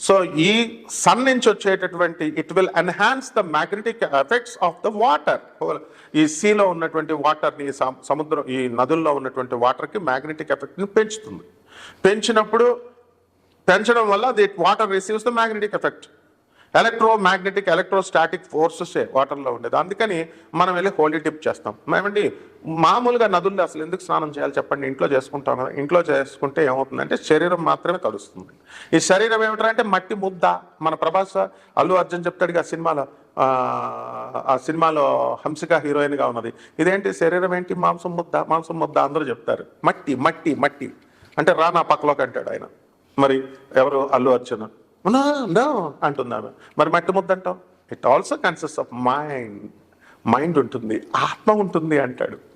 So ఈ sun నుంచి వచ్చేటటువంటి it will enhance the magnetic effects of the water ఈ సీలో ఉన్నటువంటి వాటర్ని సముద్రం ఈ నదుల్లో ఉన్నటువంటి వాటర్కి మ్యాగ్నెటిక్ ఎఫెక్ట్ని పెంచుతుంది. పెంచినప్పుడు పెంచడం వల్ల the water receives the magnetic effect electromagnetic electrostatic ఫోర్సెసే వాటర్లో ఉండేది. అందుకని మనం వెళ్ళి హోలీ టిప్ చేస్తాం. మేమండి మామూలుగా నదుల్లో అసలు ఎందుకు స్నానం చేయాలి చెప్పండి? ఇంట్లో చేసుకుంటాం కదా. ఇంట్లో చేసుకుంటే ఏమవుతుందంటే శరీరం మాత్రమే తడుస్తుంది ఈ శరీరం ఏమిటంటే మట్టి ముద్ద. మన ప్రభాస్ అల్లు అర్జున్ చెప్తాడు ఆ సినిమాలో ఆ, సినిమాలో హంసిక హీరోయిన్గా ఉన్నది. ఇదేంటి? శరీరం ఏంటి? మాంసం ముద్ద మాంసం ముద్ద అందరూ చెప్తారు. మట్టి మట్టి మట్టి. అంటే రా నా పక్కలోకి అంటాడు ఆయన. మరి ఎవరు? అల్లు అర్జున్. నో అంటున్నాను మరి మట్టి ముద్ద అంటాం it also consist of mind mind ఉంటుంది. ఆత్మ ఉంటుంది అంటాడు.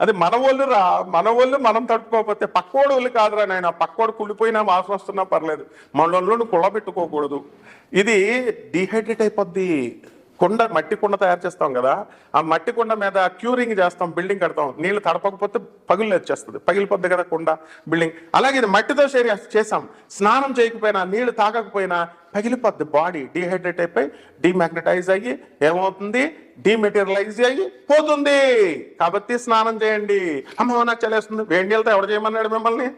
అది మన వాళ్ళు రా మన వాళ్ళు మనం తట్టుకోకపోతే పక్కోడు వాళ్ళు కాదురా నాయన. పక్కోడు కుళ్ళిపోయినా వాసన వస్తున్నా పర్లేదు. మన వాళ్ళు కుళ్ళబెట్టుకోకూడదు. ఇది డిహైడ్రేట్ అయిపోద్ది. కుండ మట్టి కుండ తయారు చేస్తాం కదా ఆ మట్టి కుండ మీద క్యూరింగ్ చేస్తాం బిల్డింగ్ కడతాం. నీళ్ళు తడపకపోతే పగులు వచ్చేస్తుంది. పగిలిపోద్ది కదా కుండ బిల్డింగ్. అలాగే ఇది మట్టితో చేరి చేసాం. స్నానం చేయకపోయినా నీళ్ళు తాగకపోయినా పగిలిపోద్ది బాడీ. డిహైడ్రేట్ అయిపోయి డిమాగ్నటైజ్ అయ్యి ఏమవుతుంది? డీమెటీరియలైజ్ అయ్యి పోతుంది. కాబట్టి స్నానం చేయండి. అమ్మ నాకు చలేస్తుంది వేడి నీళ్ళతో ఎవడు చేయమన్నాడు మిమ్మల్ని?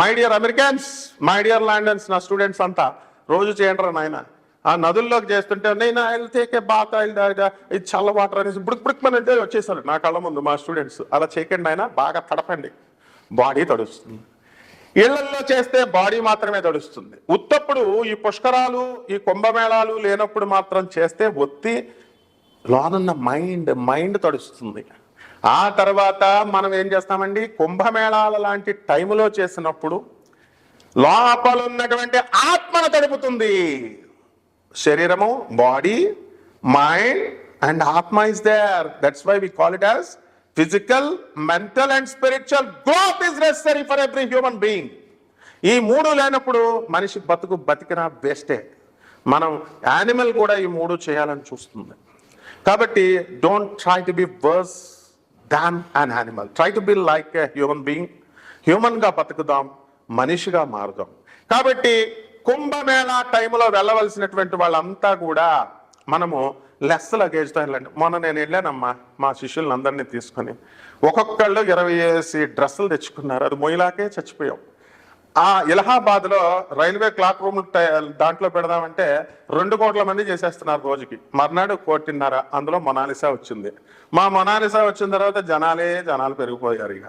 My dear Americans my dear Londoners నా స్టూడెంట్స్ అంతా రోజు చేయండి రా నాయన. ఆ నదుల్లోకి చేస్తుంటే నేను ఐల్ టేక్ బాత్ ఐల్ ఇది చల్ల వాటర్ అనేసి బుడుక్ బుడుక్ మన అంటే వచ్చేసారు నా కళ్ళ ముందు మా స్టూడెంట్స్. అలా చేయకండి ఆయన బాగా తడపండి. బాడీ తడుస్తుంది. ఇళ్ళల్లో చేస్తే బాడీ మాత్రమే తడుస్తుంది. ఉత్తప్పుడు ఈ పుష్కరాలు ఈ కుంభమేళాలు లేనప్పుడు మాత్రం చేస్తే ఒత్తి లోనున్న మైండ్ మైండ్ తడుస్తుంది. ఆ తర్వాత మనం ఏం చేస్తామండి? కుంభమేళాల లాంటి టైములో చేసినప్పుడు లోపలున్నటువంటి ఆత్మను తడుపుతుంది. శరీరము body mind and atma is there that's why we call it as physical mental and spiritual growth is necessary for every human being ఈ మూడు లేనప్పుడు మనిషి బతుకు బతికిన వేస్టే మనం యానిమల్ కూడా ఈ మూడు చేయాలని చూస్తుంది. కాబట్టి don't try to be worse than an animal try to be like a human being హ్యూమన్గా బతుకుదాం మనిషిగా మారుదాం. కాబట్టి కుంభమేళా టైంలో వెళ్ళవలసినటువంటి వాళ్ళంతా కూడా మనము లెస్ లగేజ్తో వెళ్ళండి. మొన్న నేను వెళ్ళానమ్మా మా శిష్యులను అందరినీ తీసుకొని. ఒక్కొక్కళ్ళు ఇరవై వేసి డ్రెస్సులు తెచ్చుకున్నారు. అది మొయిలాకే చచ్చిపోయాం. ఆ ఇలహాబాద్లో రైల్వే క్లాక్ రూమ్ దాంట్లో పెడదామంటే రెండు కోట్ల మంది చేసేస్తున్నారు రోజుకి. మర్నాడు కోటిన్నర అందులో మొనాలిసా వచ్చింది. మా మొనాలిసా వచ్చిన తర్వాత జనాలే జనాలు పెరిగిపోయారు ఇక.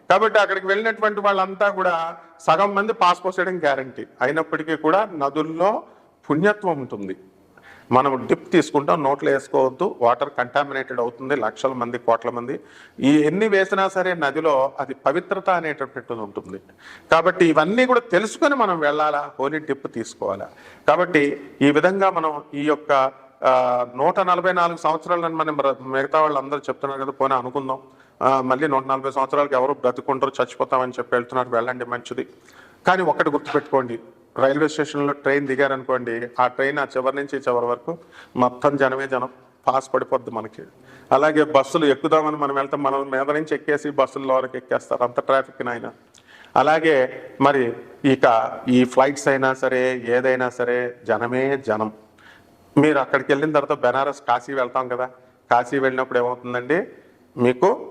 కాబట్టి అక్కడికి వెళ్ళినటువంటి వాళ్ళంతా కూడా సగం మంది పాస్ పోసేయడం గ్యారంటీ. అయినప్పటికీ కూడా నదుల్లో పుణ్యత్వం ఉంటుంది. మనం డిప్ తీసుకుంటాం నోట్లో వేసుకోవద్దు వాటర్ కంటామినేటెడ్ అవుతుంది లక్షల మంది కోట్ల మంది. ఈ ఎన్ని వేసినా సరే నదిలో అది పవిత్రత అనేటటువంటిది ఉంటుంది. కాబట్టి ఇవన్నీ కూడా తెలుసుకొని మనం వెళ్ళాలా హోలీ డిప్ తీసుకోవాలా. కాబట్టి ఈ విధంగా మనం ఈ యొక్క నూట నలభై నాలుగు సంవత్సరాలను మనం మిగతా మిగతా వాళ్ళందరూ చెప్తున్నారు కదా పోనీ అనుకుందాం. మళ్ళీ నూట నలభై సంవత్సరాలకు ఎవరు బ్రతుకుంటారు చచ్చిపోతామని చెప్పి వెళ్తున్నారు. వెళ్ళండి మంచిది. కానీ ఒక్కటి గుర్తుపెట్టుకోండి. రైల్వే స్టేషన్లో ట్రైన్ దిగారనుకోండి ఆ ట్రైన్ ఆ చివరి నుంచి చివరి వరకు మొత్తం జనమే జనం. పాస్ పడిపోద్ది మనకి. అలాగే బస్సులు ఎక్కుదామని మనం వెళ్తాం మనం మీద నుంచి ఎక్కేసి బస్సుల్లో వరకు ఎక్కేస్తారు. అంత ట్రాఫిక్ నాయన. అలాగే మరి ఇక ఈ ఫ్లైట్స్ అయినా సరే ఏదైనా సరే జనమే జనం. మీరు అక్కడికి వెళ్ళిన తర్వాత బెనారస్ కాశీ వెళ్తాం కదా. కాశీ వెళ్ళినప్పుడు ఏమవుతుందండి? మీకు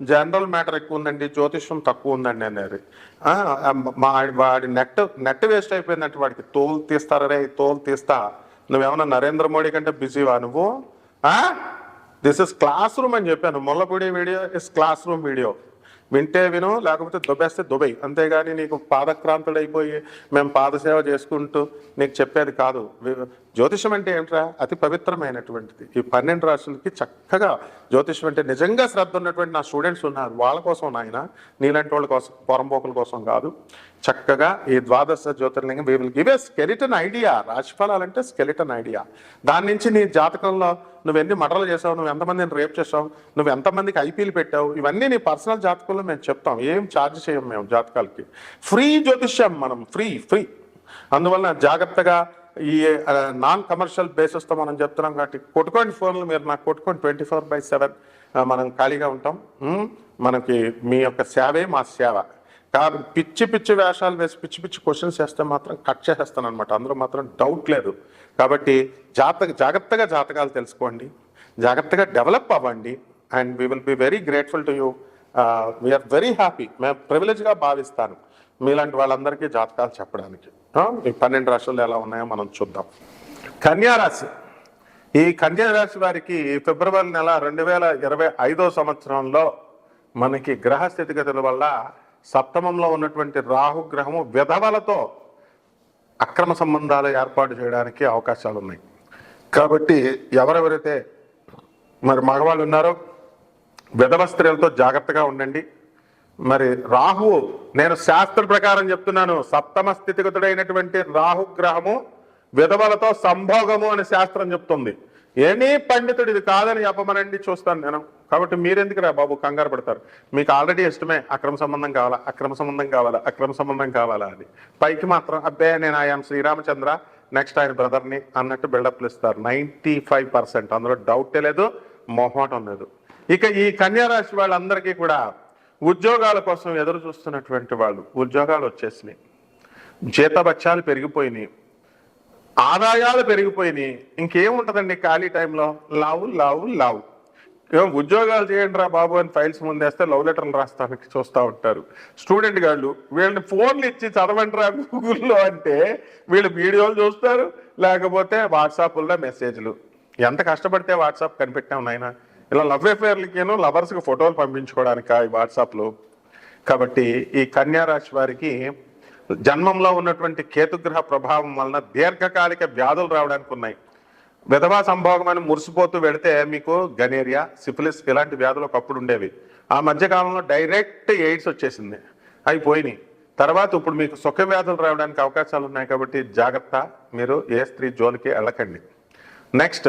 జనరల్ మ్యాటర్ ఎక్కువ ఉందండి జ్యోతిష్యం తక్కువ ఉందండి అనేది వాడి నెట్ నెట్ వేస్ట్ అయిపోయిందంటే వాడికి తోలు తీస్తారే? తోలు తీస్తా. నువ్వేమన్నా నరేంద్ర మోడీ కంటే బిజీవా నువ్వు? దిస్ ఇస్ క్లాస్ రూమ్ అని చెప్పాను. Mullapudi video is classroom video వింటే విను లేకపోతే దుబ్బేస్తే దుబై అంతేగాని నీకు పాదక్రాంతుడైపోయి మేము పాదసేవ చేసుకుంటూ నీకు చెప్పేది కాదు. జ్యోతిషం అంటే ఏంట్రా? అతి పవిత్రమైనటువంటిది. ఈ పన్నెండు రాష్ట్రాలకి చక్కగా జ్యోతిషం అంటే నిజంగా శ్రద్ధ ఉన్నటువంటి నా స్టూడెంట్స్ ఉన్నారు. వాళ్ళ కోసం నాయన నీలాంటి వాళ్ళ కోసం పొరంపోకుల కోసం కాదు. చక్కగా ఈ ద్వాదశ జ్యోతిర్లింగం we will give a skeleton idea రాశిఫలాలంటే skeleton idea దాని నుంచి నీ జాతకంలో నువ్వు ఎన్ని మటలు చేసావు నువ్వు ఎంతమందిని రేప్ చేసావు నువ్వు ఎంతమందికి ఐపీలు పెట్టావు ఇవన్నీ నీ పర్సనల్ జాతకంలో మేము చెప్తాం. ఏం ఛార్జ్ చేయం మేము జాతకాలకి. ఫ్రీ జ్యోతిష్యం మనం ఫ్రీ ఫ్రీ. అందువల్ల జాగ్రత్తగా ఈ నాన్ కమర్షియల్ బేసిస్తో మనం చెప్తున్నాం కాబట్టి కొట్టుకోండి ఫోన్లు మీరు నాకు కొట్టుకోండి ట్వంటీ ఫోర్ బై సెవెన్ మనం ఖాళీగా ఉంటాం. మనకి మీ యొక్క సేవే మా సేవ. కాబట్టి పిచ్చి పిచ్చి వేషాలు వేసి పిచ్చి పిచ్చి క్వశ్చన్స్ వేస్తే మాత్రం కట్ చేసేస్తాను అనమాట అందులో మాత్రం డౌట్ లేదు. కాబట్టి జాతక జాగ్రత్తగా జాతకాలు తెలుసుకోండి. జాగ్రత్తగా డెవలప్ అవ్వండి. And we will be very grateful to you we are very happy మేము ప్రివిలేజ్గా భావిస్తాను మీలాంటి వాళ్ళందరికీ జాతకాలు చెప్పడానికి. పన్నెండు రాష్ట్రాలు ఎలా ఉన్నాయో మనం చూద్దాం. కన్యారాశి ఈ కన్యారాశి వారికి ఫిబ్రవరి నెల రెండు వేల ఇరవై ఐదో సంవత్సరంలో మనకి గ్రహ స్థితిగతుల వల్ల సప్తమంలో ఉన్నటువంటి రాహుగ్రహము విధవలతో అక్రమ సంబంధాలు ఏర్పాటు చేయడానికి అవకాశాలు ఉన్నాయి. కాబట్టి ఎవరెవరైతే మరి మగవాళ్ళు ఉన్నారో విధవ స్త్రీలతో జాగ్రత్తగా ఉండండి. మరి రాహువు నేను శాస్త్ర ప్రకారం చెప్తున్నాను సప్తమ స్థితిగతుడైనటువంటి రాహు గ్రహము విధవలతో సంభోగము అని శాస్త్రం చెప్తుంది. ఏమీ పండితుడు ఇది కాదని చెప్పమనండి చూస్తాను నేను. కాబట్టి మీరెందుకు రా బాబు కంగారు పడతారు? మీకు ఆల్రెడీ ఇష్టమే అక్రమ సంబంధం కావాలా? అక్రమ సంబంధం కావాలా? అక్రమ సంబంధం కావాలా అని. పైకి మాత్రం అబ్బే నేను ఆయన శ్రీరామచంద్ర నెక్స్ట్ ఆయన బ్రదర్ని అన్నట్టు బిల్డప్లు ఇస్తారు. Ninety five percent. అందులో డౌటే లేదు మొహమాటం లేదు. ఇక ఈ కన్యారాశి వాళ్ళందరికీ కూడా ఉద్యోగాల కోసం ఎదురు చూస్తున్నటువంటి వాళ్ళు ఉద్యోగాలు వచ్చేసినాయి. జీతభత్యాలు పెరిగిపోయినాయి. ఆదాయాలు పెరిగిపోయినాయి. ఇంకేముంటదండి ఖాళీ టైంలో? లావు లావు లావు. ఉద్యోగాలు చేయండి రా బాబు అని ఫైల్స్ ముందేస్తే లవ్ లెటర్లు రాస్తానికి చూస్తూ ఉంటారు. స్టూడెంట్ గాళ్ళు వీళ్ళని ఫోన్లు ఇచ్చి చదవండి రా గూగుల్లో అంటే వీళ్ళు వీడియోలు చూస్తారు లేకపోతే వాట్సాప్లో మెసేజ్లు. ఎంత కష్టపడితే వాట్సాప్ కనిపెట్టాం నాయనా? ఇలా లవ్ అఫేర్లకేను లవర్స్కి ఫోటోలు పంపించుకోవడానికి ఈ వాట్సాప్లో? కాబట్టి ఈ కన్యారాశి వారికి జన్మంలో ఉన్నటువంటి కేతుగ్రహ ప్రభావం వలన దీర్ఘకాలిక వ్యాధులు రావడానికి ఉన్నాయి. విధవా సంభోగం అని మురిసిపోతూ వెడితే మీకు గనేరియా సిఫిలిస్ ఇలాంటి వ్యాధులు ఒకప్పుడు ఉండేవి. ఆ మధ్యకాలంలో డైరెక్ట్ ఎయిడ్స్ వచ్చేసింది. అయిపోయినాయి తర్వాత ఇప్పుడు మీకు సుఖ వ్యాధులు రావడానికి అవకాశాలు ఉన్నాయి కాబట్టి జాగ్రత్త. మీరు ఏ స్త్రీ జోలికి వెళ్ళకండి. నెక్స్ట్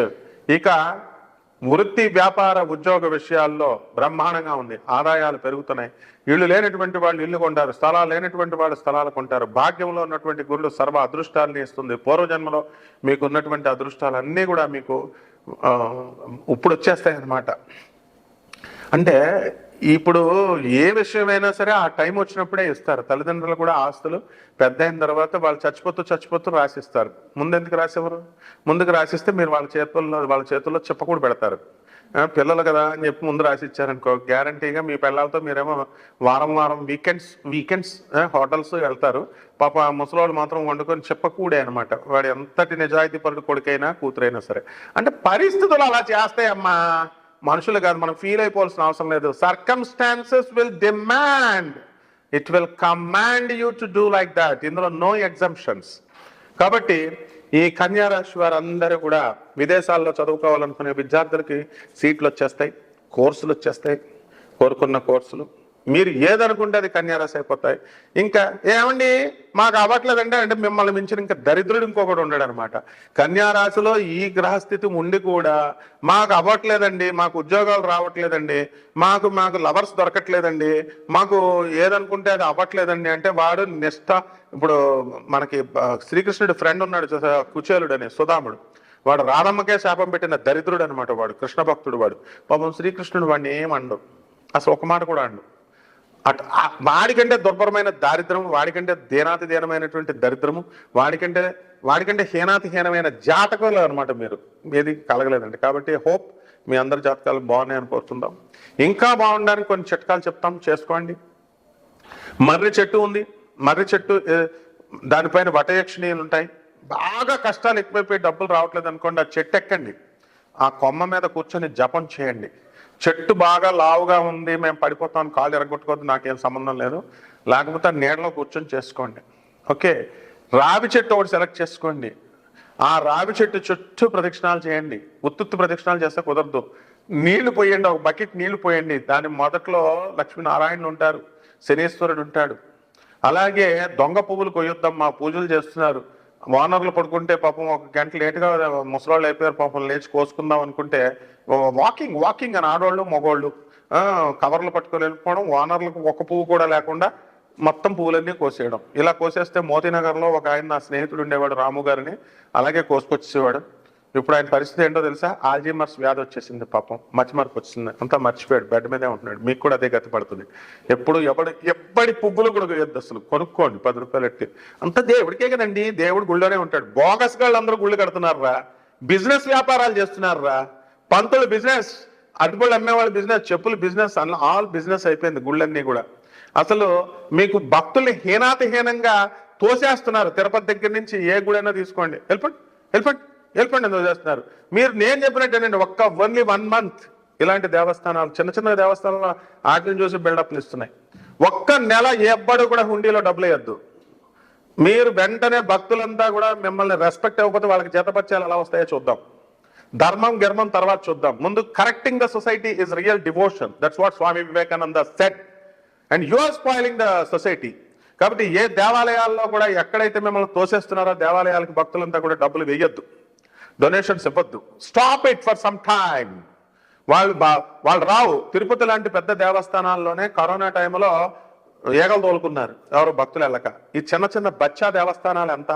ఇక వృత్తి వ్యాపార ఉద్యోగ విషయాల్లో బ్రహ్మాండంగా ఉంది. ఆదాయాలు పెరుగుతున్నాయి. ఇళ్ళు లేనటువంటి వాళ్ళు ఇల్లు కొంటారు స్థలాలు లేనటువంటి వాళ్ళు స్థలాలు కొంటారు. భాగ్యంలో ఉన్నటువంటి గురుడు సర్వ అదృష్టాలని ఇస్తుంది. పూర్వజన్మలో మీకు ఉన్నటువంటి అదృష్టాలు అన్నీ కూడా మీకు ఇప్పుడు వచ్చేస్తాయి అన్నమాట అంటే ఇప్పుడు ఏ విషయమైనా సరే ఆ టైం వచ్చినప్పుడే ఇస్తారు. తల్లిదండ్రులు కూడా ఆస్తులు పెద్ద అయిన తర్వాత వాళ్ళు చచ్చిపోతూ చచ్చిపోతూ రాసిస్తారు. ముందెందుకు రాసేవారు? ముందుకు రాసిస్తే మీరు వాళ్ళ చేతుల్లో వాళ్ళ చేతుల్లో చెప్పకూడ పెడతారు. పిల్లలు కదా అని చెప్పి ముందు రాసిచ్చారనుకో గ్యారంటీగా మీ పిల్లలతో మీరేమో వారం వారం వీకెండ్స్ వీకెండ్స్ హోటల్స్ వెళ్తారు. పాప ఆ ముసలోళ్ళు మాత్రం వండుకొని చెప్పకూడే అనమాట వాడు ఎంతటి నిజాయితీ పరుడు కొడుకైనా కూతురైనా సరే. అంటే పరిస్థితులు అలా చేస్తాయమ్మా. మనుషులు కాదు మనం ఫీల్ అయిపోవాల్సిన అవసరం లేదు. Circumstances will demand it will command you to do like that ఇందులో నో ఎగ్జంప్షన్స్ కాబట్టి ఈ కన్యారాశి వారు అందరూ కూడా విదేశాల్లో చదువుకోవాలనుకునే విద్యార్థులకి సీట్లు వచ్చేస్తాయి కోర్సులు వచ్చేస్తాయి కోరుకున్న కోర్సులు. మీరు ఏదనుకుంటే అది కన్యారాశి అయిపోతాయి. ఇంకా ఏమండి? మాకు అవ్వట్లేదంటే అంటే మిమ్మల్ని మించిన ఇంకా దరిద్రుడు ఇంకొకటి ఉండడు అనమాట కన్యారాశిలో ఈ గ్రహస్థితి ఉండి కూడా మాకు అవ్వట్లేదండి మాకు ఉద్యోగాలు రావట్లేదండి మాకు మాకు లవర్స్ దొరకట్లేదండి మాకు ఏదనుకుంటే అది అవ్వట్లేదండి అంటే వాడు నిష్ట ఇప్పుడు మనకి శ్రీకృష్ణుడి ఫ్రెండ్ ఉన్నాడు చూసా, కుచేలుడు అని సుధాముడు. వాడు రాధమ్మకే శాపం పెట్టిన దరిద్రుడు అనమాట వాడు కృష్ణ భక్తుడు వాడు. పాపం శ్రీకృష్ణుడు వాడిని ఏమండు అసలు ఒక మాట కూడా అండు అట్ వాడికంటే దుర్భరమైన దారిద్రము వాడికంటే దీనాతి దీనమైనటువంటి దరిద్రము వాడికంటే వాడికంటే హీనాతి హీనమైన జాతకాలు అనమాట మీరు. ఏది కలగలేదండి. కాబట్టి హోప్ మీ అందరి జాతకాలు బాగున్నాయని కోరుతుందాం ఇంకా బాగుండడానికి కొన్ని చిట్కాలు చెప్తాం. చేసుకోండి. మర్రి చెట్టు ఉంది. మర్రి చెట్టు దానిపైన వటయక్షణీయులు ఉంటాయి. బాగా కష్టాలు ఎక్కువైపోయి డబ్బులు రావట్లేదు అనుకోండి ఆ చెట్టు ఎక్కండి. ఆ కొమ్మ మీద కూర్చొని జపం చేయండి. చెట్టు బాగా లావుగా ఉంది మేము పడిపోతాం కాలు ఎరగొట్టుకోవద్దు నాకేం సంబంధం లేదు. లేకపోతే నీడలో కూర్చొని చేసుకోండి. ఓకే? రావి చెట్టు ఒకటి సెలెక్ట్ చేసుకోండి. ఆ రావి చెట్టు చుట్టూ ప్రదక్షిణాలు చేయండి. ఉత్తుత్తు ప్రదక్షిణాలు చేస్తే కుదరదు. నీళ్ళు పోయండి ఒక బకెట్ నీళ్ళు పోయండి. దాని మొదట్లో లక్ష్మీనారాయణుడు ఉంటారు శనీశ్వరుడు ఉంటాడు. అలాగే దొంగ పువ్వులు కొయ్యొద్దాం మా పూజలు చేస్తున్నారు. వానర్లు పడుకుంటే పాపం ఒక గంట లేటుగా ముసలాళ్ళు అయిపోయారు పాపం లేచి కోసుకుందాం అనుకుంటే వాకింగ్ వాకింగ్ అని ఆడవాళ్ళు మగవాళ్ళు కవర్లు పట్టుకొని వెళ్ళిపోవడం వానర్లకు ఒక పువ్వు కూడా లేకుండా మొత్తం పువ్వులన్నీ కోసేయడం. ఇలా కోసేస్తే మోతీనగర్లో ఒక ఆయన నా స్నేహితుడు ఉండేవాడు రాము గారిని అలాగే కోసుకొచ్చేవాడు. ఇప్పుడు ఆయన పరిస్థితి ఏంటో తెలుసా? ఆల్జీమర్స్ వ్యాధి వచ్చేసింది పాపం. మర్చిమర్పు వచ్చింది. అంతా మర్చిపోయాడు. బెడ్ మీదే ఉంటున్నాడు. మీకు కూడా అదే గతి పడుతుంది ఎప్పుడు ఎవడు ఎప్పటి పువ్వులు కూడా వేయద్దు అసలు. కొనుక్కోండి. పది రూపాయలు ఎట్టి అంత దేవుడికే కదండి. దేవుడు గుళ్ళోనే ఉంటాడు. బోగస్ గాళ్ళు అందరూ గుళ్ళు కడుతున్నారా బిజినెస్ వ్యాపారాలు చేస్తున్నారా పంతులు బిజినెస్ అటుపళ్ళు అమ్మేవాళ్ళ బిజినెస్ చెప్పులు బిజినెస్ ఆల్ బిజినెస్ అయిపోయింది గుళ్ళన్నీ కూడా. అసలు మీకు భక్తుల్ని హీనాతిహీనంగా తోసేస్తున్నారు తిరుపతి దగ్గర నుంచి ఏ గుడైనా తీసుకోండి. వెళ్ళిపోండి వెళ్ళిపోండి వెళ్ళిపోండి ఎందుకు చేస్తున్నారు. మీరు నేను చెప్పినట్టేనండి ఒక్క ఓన్లీ వన్ మంత్ ఇలాంటి దేవస్థానాలు చిన్న చిన్న దేవస్థానాలు వాటిని చూసి బిల్డప్లు ఇస్తున్నాయి. ఒక్క నెల ఎవ్వడు కూడా హుండీలో డబ్బులు వేయద్దు. మీరు వెంటనే భక్తులంతా కూడా మిమ్మల్ని రెస్పెక్ట్ ఇవ్వకపోతే వాళ్ళకి జతపత్యాలు ఎలా వస్తాయో చూద్దాం. ధర్మం గర్మం తర్వాత చూద్దాం. ముందు correcting the society is real devotion that's what Swami Vivekananda said and you are spoiling the society కాబట్టి ఏ దేవాలయాల్లో కూడా ఎక్కడైతే మిమ్మల్ని తోసేస్తున్నారో దేవాలయాలకి భక్తులంతా కూడా డబ్బులు వేయొద్దు. డొనేషన్స్ ఇవ్వద్దు. Stop it for some time వాళ్ళు బా వాళ్ళు రావు. తిరుపతి లాంటి పెద్ద దేవస్థానాల్లోనే కరోనా టైంలో ఏగలు తోలుకున్నారు. ఎవరు భక్తులు వెళ్ళక ఈ చిన్న చిన్న బచ్చా దేవస్థానాలు ఎంత?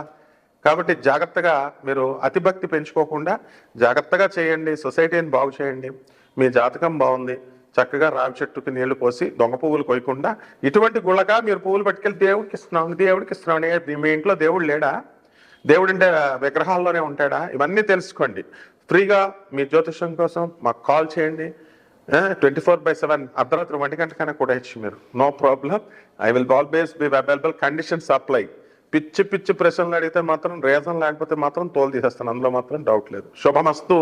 కాబట్టి జాగ్రత్తగా మీరు అతిభక్తి పెంచుకోకుండా జాగ్రత్తగా చేయండి. సొసైటీని బాగు చేయండి. మీ జాతకం బాగుంది. చక్కగా రావి చెట్టుకి నీళ్ళు పోసి దొంగ పువ్వులు కొయ్యకుండా ఇటువంటి గుళ్ళగా మీరు పువ్వులు పట్టుకెళ్ళి దేవుడికి ఇస్తున్నాం దేవుడికి ఇస్తున్నాం. మీ ఇంట్లో దేవుడు లేడా? దేవుడు అంటే విగ్రహాల్లోనే ఉంటాడా? ఇవన్నీ తెలుసుకోండి. ఫ్రీగా మీ జ్యోతిషం కోసం మాకు కాల్ చేయండి. ట్వంటీ ఫోర్ బై సెవెన్ అర్ధరాత్రి ఒంటి గంటకైనా కూడా ఇచ్చి మీరు. No problem. I will always be available condition supply పిచ్చి పిచ్చి ప్రశ్నలు అడిగితే మాత్రం రీజన్ లేకపోతే మాత్రం తోలు తీసేస్తాను. అందులో మాత్రం డౌట్ లేదు. శుభమస్తు.